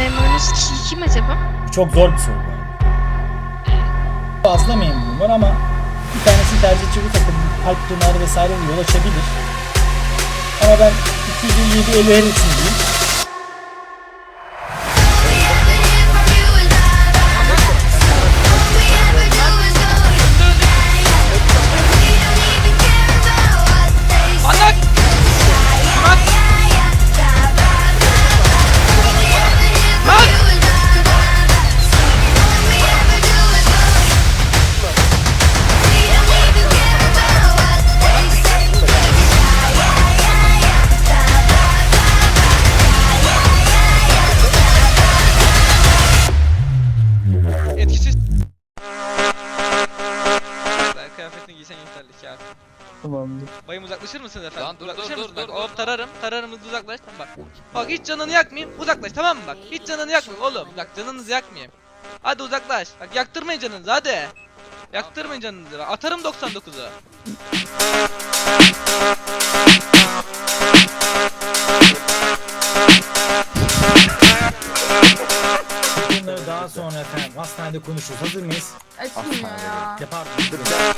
memurunuz ki- kim acaba? Çok zor bir soru arada. Fazla memnunum var ama bir tanesi tercih edecek takım kalp damarı vesaire yol açabilir. Ama ben 257 50 her için Tamamdır. Bayım uzaklaşır mısınız efendim? Lan dur, uzaklaşır dur, dur, Bak, dur, hop dur. tararım, tararım hızlı uzaklaş. Tamam bak. Bak hiç canını yakmayayım, uzaklaş tamam mı bak? Hiç canını yakmayayım oğlum. Bak canınızı yakmayayım. Hadi uzaklaş. Bak yaktırmayın canınızı hadi. Yaktırmayın canınızı. Bak, atarım 99'u. Bunları daha sonra efendim hastanede konuşuruz. Hazır mıyız? Açılmıyor ya. Yapar. Zor geçiyor.